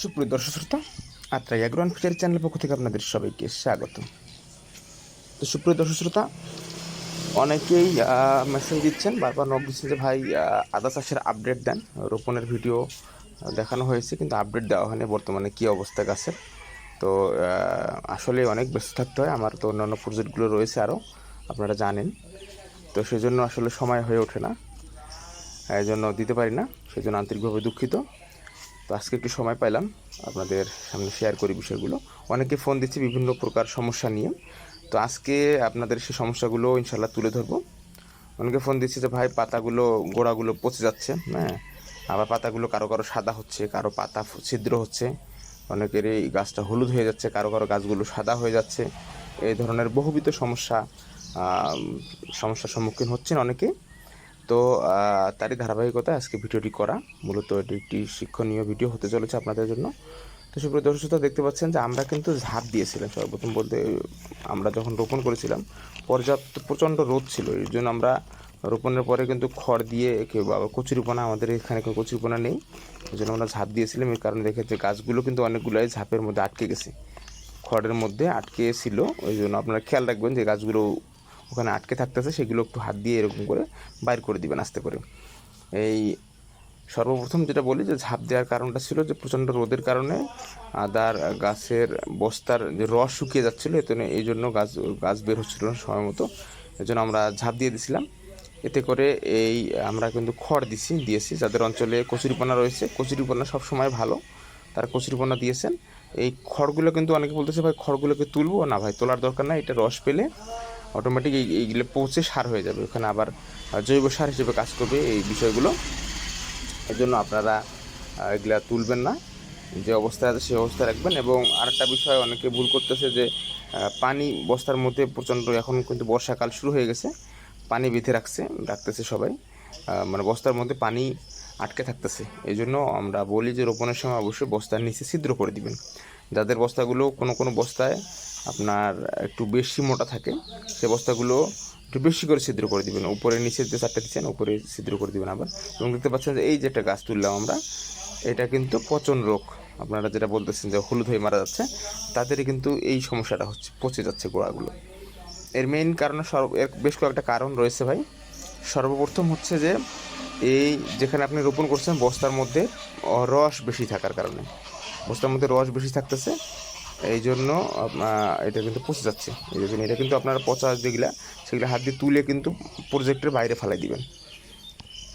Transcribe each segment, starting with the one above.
সুপ্রিয় দর্শক শ্রোতা আত্রা অ্যাগ্রোয়ান ফিচার চ্যানেলের পক্ষ থেকে আপনাদের সবাইকে স্বাগত। তো সুপ্রিয় দর্শক শ্রোতা, অনেকেই মেসেজ দিচ্ছেন, বারবার নক দিচ্ছেন যে ভাই আদা চাষের আপডেট দেন। রোপণের ভিডিও দেখানো হয়েছে, কিন্তু আপডেট দেওয়া হয়নি। বর্তমানে কী অবস্থা গাছের তো আসলে অনেক ব্যস্ত থাকতে হয়। আমার তো অন্যান্য প্রজেক্টগুলো রয়েছে আরও আপনারা জানেন। তো সেজন্য আসলে সময় হয়ে ওঠে না। এই জন্য দিতে পারি না। সেই জন্য আন্তরিকভাবে দুঃখিত। তো আজকে একটু সময় পাইলাম আপনাদের সামনে শেয়ার করি বিষয়গুলো। অনেকে ফোন দিচ্ছে বিভিন্ন প্রকার সমস্যা নিয়ে। তো আজকে আপনাদের সেই সমস্যাগুলো ইনশাল্লাহ তুলে ধরবো। অনেকে ফোন দিচ্ছে যে, ভাই, পাতাগুলো, গোড়াগুলো পচে যাচ্ছে। হ্যাঁ আবার পাতাগুলো কারও কারও সাদা হচ্ছে, কারও পাতা ছিদ্র হচ্ছে। অনেকের এই গাছটা হলুদ হয়ে যাচ্ছে, কারও কারও গাছগুলো সাদা হয়ে যাচ্ছে। এই ধরনের বহুবিধ সমস্যা সমস্যার সম্মুখীন হচ্ছেন অনেকে। তো তারই ধারাবাহিকতায় আজকে ভিডিওটি করা। মূলত এটি একটি শিক্ষণীয় ভিডিও হতে চলেছে আপনাদের জন্য। তো সুপ্রিয় দর্শক দেখতে পাচ্ছেন যে আমরা কিন্তু ঝাঁপ দিয়েছিলাম। সর্বপ্রথম বলতে আমরা যখন রোপণ করেছিলাম, পর্যাপ্ত প্রচণ্ড রোদ ছিল। এই জন্য আমরা রোপণের পরে কিন্তু খড় দিয়ে কেউ আবার কচুরিপানা আমাদের এখানে কোনো কচুরিপানা নেই। এই জন্য আমরা ঝাঁপ দিয়েছিলাম। এর কারণে দেখে যে গাছগুলো কিন্তু অনেকগুলোই ঝাঁপের মধ্যে আটকে গেছে। খড়ের মধ্যে আটকে ছিল। ওই জন্য আপনারা খেয়াল রাখবেন যে গাছগুলো ওখানে আটকে থাকতেছে, সেগুলো একটু হাত দিয়ে এরকম করে বাইর করে দিবেন আস্তে করে। এই সর্বপ্রথম যেটা বলি যে ঝাঁপ দেওয়ার কারণটা ছিল যে প্রচণ্ড রোদের কারণে আদার গাছের বস্তার যে রস শুকিয়ে যাচ্ছিল এতে এই জন্য গাছ গাছ বের হচ্ছিল না সময় মতো। এই জন্য আমরা ঝাঁপ দিয়ে দিছিলাম। এতে করে এই আমরা কিন্তু খড় দিছি, দিয়েছি। যাদের অঞ্চলে কচুরিপানা রয়েছে, কচুরিপানা সবসময় ভালো, তারা কচুরিপানা দিয়েছেন। এই খড়গুলো কিন্তু অনেকে বলতেছে, ভাই, খড়গুলোকে তুলবো? না ভাই, তোলার দরকার নাই, এটা রস পেলে অটোমেটিক এই এইগুলো পৌঁছে সার হয়ে যাবে। ওখানে আবার জৈব সার হিসেবে কাজ করবে এই বিষয়গুলো। এর জন্য আপনারা এগুলা তুলবেন না। যে অবস্থায় আছে সেই অবস্থায় রাখবেন। এবং আরেকটা বিষয়, অনেকে ভুল করতেছে যে পানি বস্তার মধ্যে প্রচণ্ড এখন কিন্তু বর্ষাকাল শুরু হয়ে গেছে। পানি বেঁধে রাখছে, রাখতেছে সবাই। মানে বস্তার মধ্যে পানি আটকে থাকতেছে। এই জন্য আমরা বলি যে, রোপণের সময় অবশ্যই বস্তার নিচে ছিদ্র করে দিবেন। যাদের বস্তাগুলো কোনো কোনো বস্তায় আপনার একটু বেশি মোটা থাকে, সে বস্তাগুলো একটু বেশি করে ছিদ্র করে দিবেন। উপরে নিচে যে চারটে দিচ্ছেন, উপরে ছিদ্র করে দিবেন আবার। এবং দেখতে পাচ্ছেন যে এই যে একটা গাছ তুললাম আমরা, এটা কিন্তু পচন রোগ। আপনারা যেটা বলতেছেন যে হলুদ হয়ে মারা যাচ্ছে, তাদেরই কিন্তু এই সমস্যাটা হচ্ছে, পচে যাচ্ছে গোড়াগুলো। এর মেইন কারণে সর্ব, এর বেশ কয়েকটা কারণ রয়েছে ভাই। সর্বপ্রথম হচ্ছে যে, এই যেখানে আপনি রোপণ করছেন, বস্তার মধ্যে রস বেশি থাকার কারণে। বস্তার মধ্যে রস বেশি থাকতেছে এই জন্য এটা কিন্তু পচে যাচ্ছে। এই জন্য এটা কিন্তু আপনার পচা যেগুলা, সেগুলো হাত দিয়ে তুলে কিন্তু প্রজেক্টের বাইরে ফেলাই দিবেন।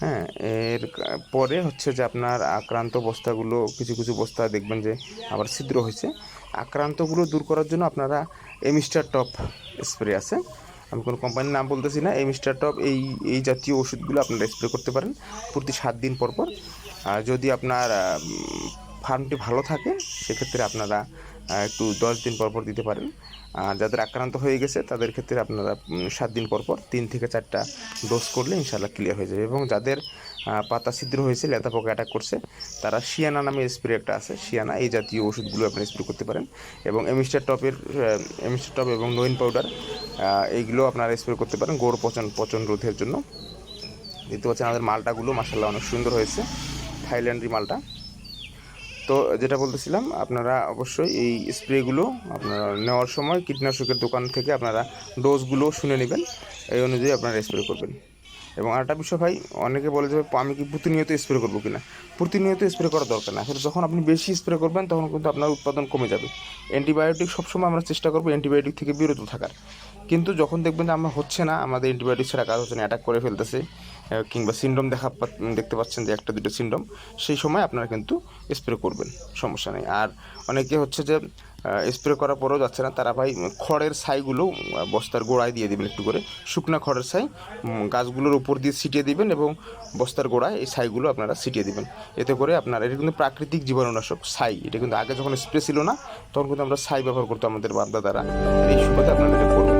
হ্যাঁ এর পরে হচ্ছে যে আপনার আক্রান্ত বস্তাগুলো কিছু কিছু বস্তা দেখবেন যে আবার ছিদ্র হয়েছে। আক্রান্তগুলো দূর করার জন্য আপনারা এমিস্টার টপ স্প্রে আছে। আমি কোনো কোম্পানির নাম বলতেছি না এমিস্টার টপ, এই এই জাতীয় ওষুধগুলো আপনারা স্প্রে করতে পারেন প্রতি সাত দিন পর পর আর যদি আপনার ফার্মটি ভালো থাকে, সেক্ষেত্রে আপনারা একটু দশ দিন পর পর দিতে পারেন। আর যাদের আক্রান্ত হয়ে গেছে, তাদের ক্ষেত্রে আপনারা সাত দিন পর পর তিন থেকে চারটা ডোজ করলে ইনশাল্লাহ ক্লিয়ার হয়ে যাবে। এবং যাদের পাতা ছিদ্র হয়েছে লেদা পোকা অ্যাটাক করছে, তারা শিয়ানা নামে স্প্রে একটা আছে। শিয়ানা এই জাতীয় ওষুধগুলো আপনি স্প্রে করতে পারেন। এবং এমিস্টার টপের এমিস্টার টপ এবং নোইন পাউডার এইগুলো আপনারা স্প্রে করতে পারেন গোড় পচন পচন রোধের জন্য। দেখতে পাচ্ছেন আমাদের মালটাগুলো মাসাল্লাহ অনেক সুন্দর হয়েছে। থাইল্যান্ডি মালটা। তো যেটা বলতেছিলাম, আপনারা অবশ্যই এই স্প্রেগুলো আপনারা নেওয়ার সময় কীটনাশকের দোকান থেকে আপনারা ডোজগুলো শুনে নেবেন, এই অনুযায়ী আপনারা স্প্রে করবেন। এবং আরেকটা বিষয় ভাই, অনেকে বলে যে আমি কি প্রতিনিয়ত স্প্রে করব কিনা? প্রতিনিয়ত স্প্রে করা দরকার না। আসলে যখন আপনি বেশি স্প্রে করবেন, তখন কিন্তু আপনার উৎপাদন কমে যাবে। অ্যান্টিবায়োটিক সবসময় আমরা চেষ্টা করব অ্যান্টিবায়োটিক থেকে বিরত থাকার। কিন্তু যখন দেখবেন যে আমরা হচ্ছে না, আমাদের অ্যান্টিবায়োটিক ছাড়া কাজ হচ্ছে না অ্যাটাক করে ফেলতেছে কিংবা সিন্ড্রোম দেখা দেখতে পাচ্ছেন যে একটা দুটো সিন্ড্রোম সেই সময় আপনারা কিন্তু স্প্রে করবেন, সমস্যা নেই। আর অনেকে হচ্ছে যে স্প্রে করার পরেও যাচ্ছে না, তারা ভাই খড়ের ছাইগুলো বস্তার গোড়ায় দিয়ে দেবেন একটু করে, শুকনো খড়ের ছাই গাছগুলোর উপর দিয়ে ছিটিয়ে দিবেন এবং বস্তার গোড়ায় এই ছাইগুলো আপনারা ছিটিয়ে দিবেন। এতে করে আপনার, এটা কিন্তু প্রাকৃতিক জীবাণুনাশক ছাই, এটা কিন্তু আগে যখন স্প্রে ছিল না, তখন কিন্তু আমরা ছাই ব্যবহার করতাম আমাদের বাপদাদারা এই সুবাদে আপনারা এটা করবেন